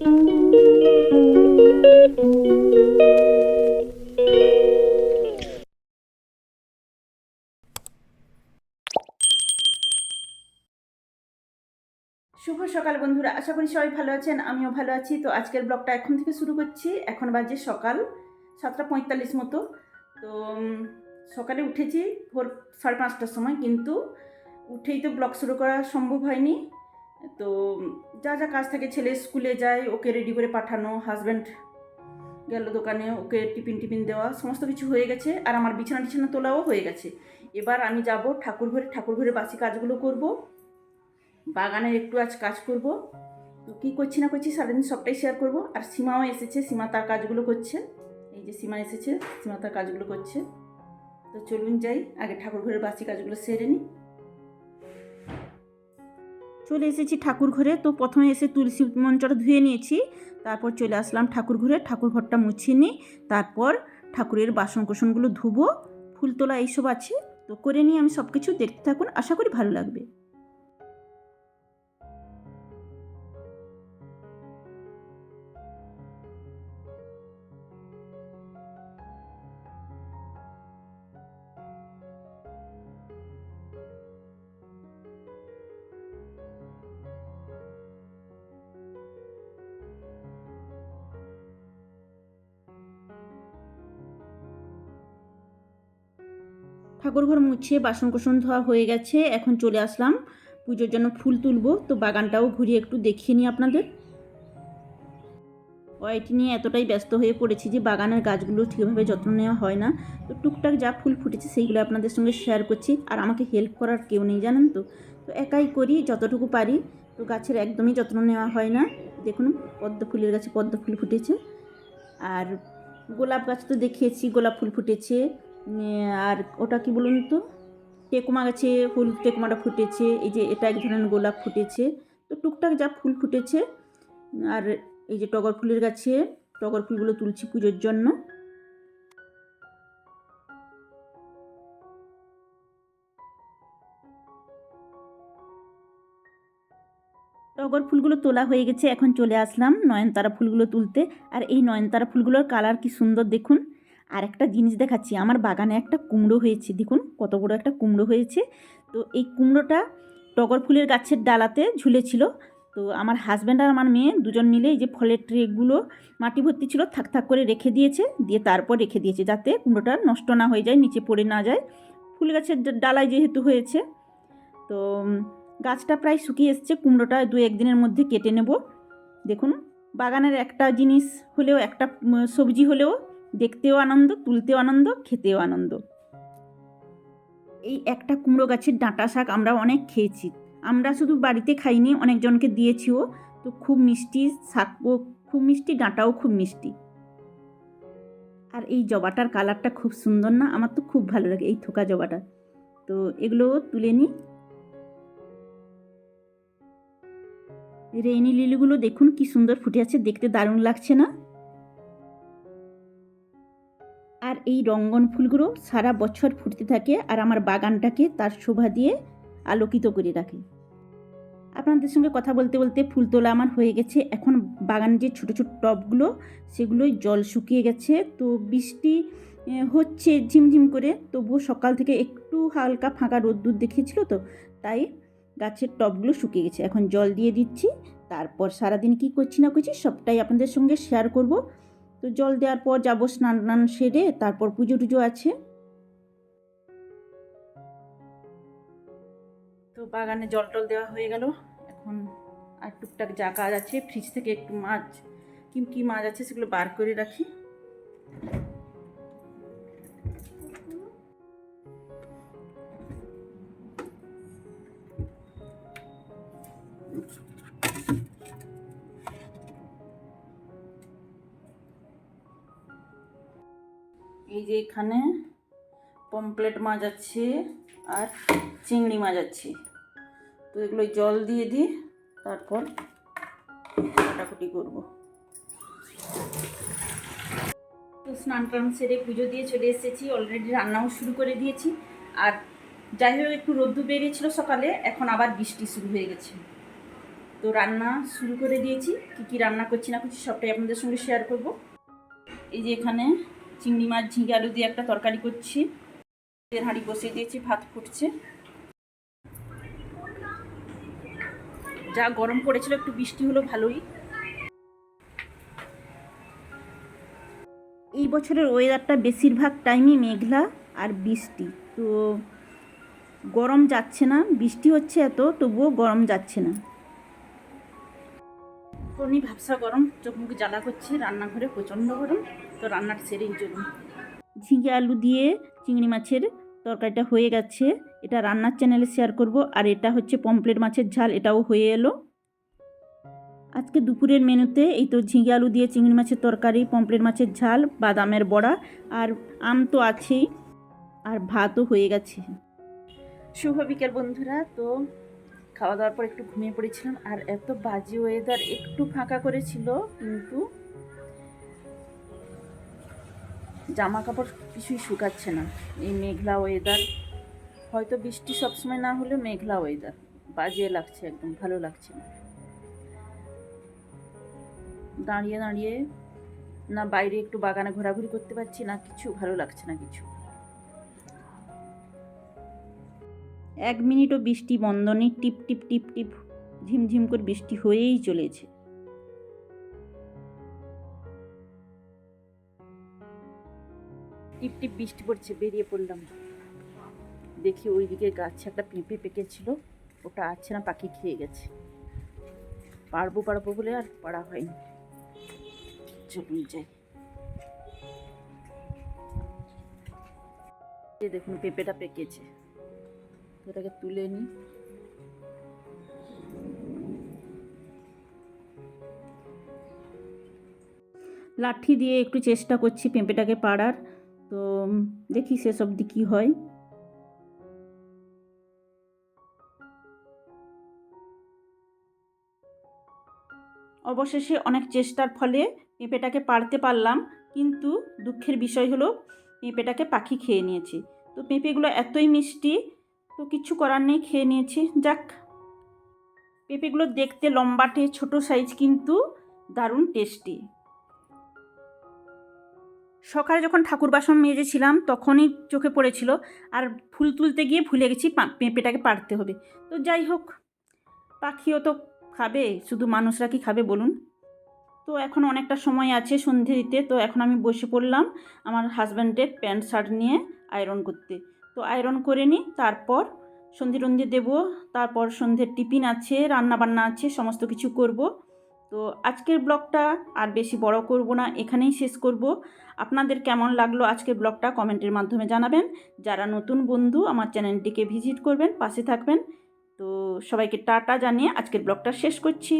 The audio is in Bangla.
শুভ সকাল বন্ধুরা, আশা করি সবাই ভালো আছেন, আমিও ভালো আছি। তো আজকের ব্লগটা এখন থেকে শুরু করছি। এখন বাজে সকাল সাতটা পঁয়তাল্লিশ মতো। তো সকালে উঠেছি ভোর সাড়ে পাঁচটার সময়, কিন্তু উঠেই তো ব্লগ শুরু করা সম্ভব হয়নি। তো যা যা কাজ থাকে, ছেলে স্কুলে যায়, ওকে রেডি করে পাঠানো হাজব্যান্ড গেল দোকানে, ওকে টিফিন টিফিন দেওয়া, সমস্ত কিছু হয়ে গেছে। আর আমার বিছানা টিছানা তোলাও হয়ে গেছে। এবার আমি যাব ঠাকুর ঘরে ঠাকুর ঘরে বাসি কাজগুলো করব। বাগানের একটু আজ কাজ করব। তো কী করছি না করছি সারাদিন সবটাই শেয়ার করব। আর সীমাও এসেছে, সীমা তার কাজগুলো করছে। এই যে সীমা এসেছে, সীমা তার কাজগুলো করছে। তো চলুন যাই, আগে ঠাকুর ঘরের বাসি কাজগুলো সেরে নিই। চলে এসেছি ঠাকুর ঘরে। তো প্রথমে এসে তুলসী মঞ্চটা ধুয়ে নিয়েছি। তারপর চলে আসলাম ঠাকুর ঘরে। ঠাকুর ঘরটা মুছিয়ে নিই। তারপর ঠাকুরের বাসন কোসনগুলো ধুবো। ফুল তোলা এইসব আছে। তো করে নিয়ে আমি সব কিছু দেখতে থাকুন। আশা করি ভালো লাগবে। ঠাকুর ঘর মুছিয়ে বাসন কোসন ধোয়া হয়ে গেছে, এখন চলে আসলাম। পুজোর জন্য ফুল তুলবো, তো বাগানটাও ঘুরিয়ে একটু দেখিয়ে নিই আপনাদের। ওয়াইটি নিয়ে এতটাই ব্যস্ত হয়ে পড়েছি যে বাগানের গাছগুলো ঠিকভাবে যত্ন নেওয়া হয় না। তো টুকটাক যা ফুল ফুটেছে সেইগুলো আপনাদের সঙ্গে শেয়ার করছি, আর আমাকে হেল্প করার কেউ নেই, জানেন তো? তো একাই করি, যতটুকু পারি। তো গাছের একদমই যত্ন নেওয়া হয় না। দেখুন, পদ্ম ফুলের গাছে পদ্ম ফুল ফুটেছে। আর গোলাপ গাছ তো দেখিয়েছি, গোলাপ ফুল ফুটেছে। আর ওটা কি বলুন তো? টেকুমা গাছে ফুল, টেকুমাটা ফুটেছে, এই যে এটা এক ধরনের গোলাপ ফুটেছে। তো টুকটাক যা ফুল ফুটেছে, আর এই যে টগর ফুলের গাছে, টগর ফুলগুলো তুলছি পুজোর জন্য। টগর ফুলগুলো তোলা হয়ে গেছে, এখন চলে আসলাম নয়নতারা ফুলগুলো তুলতে। আর এই নয়নতারা ফুলগুলোর কালার কি সুন্দর দেখুন। আর একটা জিনিস দেখাচ্ছি, আমার বাগানে একটা কুমড়ো হয়েছে, দেখুন কত বড় একটা কুমড়ো হয়েছে। তো এই কুমড়োটা টগর ফুলের গাছের ডালাতে ঝুলেছিল। তো আমার হাজব্যান্ড আর আমার মেয়ে দুজন মিলে এই যে ফলের ট্রেগুলো মাটি ভর্তি ছিল, থাক থাক করে রেখে দিয়েছে, দিয়ে তারপর রেখে দিয়েছে যাতে কুমড়োটা নষ্ট না হয়ে যায়, নিচে পড়ে না যায়। ফুল গাছের ডালায় যেহেতু হয়েছে, তো গাছটা প্রায় শুকিয়ে এসছে, কুমড়োটা দু একদিনের মধ্যে কেটে নেব। দেখুন বাগানের একটা জিনিস হলেও, একটা সবজি হলেও দেখতেও আনন্দ, তুলতেও আনন্দ, খেতেও আনন্দ। এই একটা কুমড়ো গাছের ডাঁটা শাক আমরা অনেক খেয়েছি। আমরা শুধু বাড়িতে খাইনি, অনেকজনকে দিয়েছিও। তো খুব মিষ্টি শাকও, খুব মিষ্টি, ডাঁটাও খুব মিষ্টি। আর এই জবাটার কালারটা খুব সুন্দর না? আমার তো খুব ভালো লাগে এই থোকা জবাটা। তো এগুলো তুলে নিই। রেইনি লিলিগুলো দেখুন কি সুন্দর ফুটে আছে, দেখতে দারুণ লাগছে না? আর এই রঙ্গন ফুলগুলো সারা বছর ফুটতে থাকে আর আমার বাগানটাকে তার শোভা দিয়ে আলোকিত করে রাখে। আপনাদের সঙ্গে কথা বলতে বলতে ফুল তোলা আমার হয়ে গেছে। এখন বাগানে যে ছোটো ছোটো টবগুলো, সেগুলোই জল শুকিয়ে গেছে। তো বৃষ্টি হচ্ছে ঝিমঝিম করে। তবুও সকাল থেকে একটু হালকা ফাঁকা রোদ্দুর দেখিয়েছিল তো, তাই গাছের টবগুলো শুকিয়ে গেছে। এখন জল দিয়ে দিচ্ছি। তারপর সারাদিন কি করছি না করছি, সবটাই আপনাদের সঙ্গে শেয়ার করব। তো জল দেওয়ার পর যাব স্নান টান সেরে তারপর পুজো টুজো আছে। তো বাগানে জল টল দেওয়া হয়ে গেল। এখন আর টুকটাক যা কাজ আছে ফ্রিজ থেকে একটু মাছ, কি কি মাছ আছে সেগুলো বার করে রাখি। এই যে এখানে পমপ্লেট মাছ আছে আর চিংড়ি মাছ আছে তো এগুলো জল দিয়ে দিই, তারপর কাটাকুটি করব। তো স্নান টান সেরে পুজো দিয়ে চলে এসেছি অলরেডি রান্নাও শুরু করে দিয়েছি। আর যাই হোক, একটু রোদ্দু বেরিয়েছিল সকালে, এখন আবার বৃষ্টি শুরু হয়ে গেছে। তো রান্না শুরু করে দিয়েছি, কী কী রান্না করছি না করছি সবটাই আপনাদের সঙ্গে শেয়ার করব। এই যে এখানে চিংড়ি মাছ, ঝিঙে আলু দিয়ে একটা তরকারি করছি। হাঁড়ি বসিয়ে দিয়েছি, ভাত ফুটছে। যা গরম পড়েছিল, একটু বৃষ্টি হলো ভালোই। এই বছরের ওয়েদারটা বেশিরভাগ টাইমই মেঘলা আর বৃষ্টি। তো গরম যাচ্ছে না, বৃষ্টি হচ্ছে এত, তবুও গরম যাচ্ছে না। তনি ভাবসা গরম চোখ মুখ জ্বালা করছে, রান্নাঘরে প্রচণ্ড গরম, তো রান্নার সেরেই চলুন। ঝিঙে আলু দিয়ে চিংড়ি মাছের তরকারিটা হয়ে গেছে, এটা রান্নার চ্যানেলে শেয়ার করব, আর এটা হচ্ছে পমপ্লেট মাছের ঝাল, এটাও হয়ে এলো। আজকে দুপুরের মেনুতে এই তো ঝিঙে আলু দিয়ে চিংড়ি মাছের তরকারি পমপ্লেট মাছের ঝাল, বাদামের বড়া, আর আম তো আছেই, আর ভাতও হয়ে গেছে। শুভ বিকেল বন্ধুরা, তো খাওয়া দাওয়ার পর একটু ঘুমিয়ে পড়েছিলাম, আর এত বাজে ওয়েদার একটু ফাঁকা করেছিল, কিন্তু জামা কাপড় কিছুই শুকাচ্ছে না। এই মেঘলা ওয়েদার হয়তো বৃষ্টি সবসময় না হলে মেঘলা ওয়েদার বাজে লাগছে একদম, ভালো লাগছে না। দাঁড়িয়ে দাঁড়িয়ে না বাইরে একটু বাগানে ঘোরাঘুরি করতে পারছি না, কিছু ভালো লাগছে না কিছু। এক মিনিটও বৃষ্টি বন্ধ নেই, টিপ টিপ টিপ টিপ ঝিমঝিম করে বৃষ্টি হয়েই চলেছে। টিপ টিপ বৃষ্টি পড়ছে, বেরিয়ে পড়লাম। দেখি ওই ওইদিকে গাছে একটা পেঁপে পেকেছিল, ওটা আছে না, পাখি খেয়ে গেছে। পারব পারব বলে আর পারা হয়নি। চলুন যাই। দেখুন, পেঁপেটা পেকেছে। এটাকে তুলে নিই লাঠি দিয়ে একটু চেষ্টা করছি পেঁপেটাকে পাড়ার। তো দেখি শেষ অবধি কী হয়। অবশেষে অনেক চেষ্টার ফলে পেঁপেটাকে পাড়তে পারলাম, কিন্তু দুঃখের বিষয় হলো পেঁপেটাকে পাখি খেয়ে নিয়েছে। তো পেঁপেগুলো এতই মিষ্টি তো কিছু করার নেই, খেয়ে নিয়েছি। যাক। পেঁপেগুলো দেখতে লম্বাটে, ছোট সাইজ কিন্তু দারুণ টেস্টি সকালে যখন ঠাকুর বাসন মেজেছিলাম, তখনই চোখে পড়েছিল। আর ফুল তুলতে গিয়ে ভুলে গেছি পেঁপেটাকে পাড়তে হবে। তো যাই হোক, পাখিও তো খাবে, শুধু মানুষরা কি খাবে বলুন? তো এখন অনেকটা সময় আছে সন্ধে দিতে, তো এখন আমি বসে পড়লাম আমার হাজব্যান্ডের প্যান্ট শার্ট নিয়ে আয়রন করতে। তো আয়রন করে নিই তারপর সন্ধে টন্ধে দেবো, তারপর সন্ধ্যের টিফিন আছে রান্না বান্না আছে, সমস্ত কিছু করব। তো আজকের ব্লগটা আর বেশি বড় করব না, এখানেই শেষ করব। আপনাদের কেমন লাগল আজকের ব্লগটা কমেন্টের মাধ্যমে জানাবেন। যারা নতুন বন্ধু, আমার চ্যানেলটিকে ভিজিট করবেন, পাশে থাকবেন। তো সবাইকে টাটা জানিয়ে আজকের ব্লগটা শেষ করছি।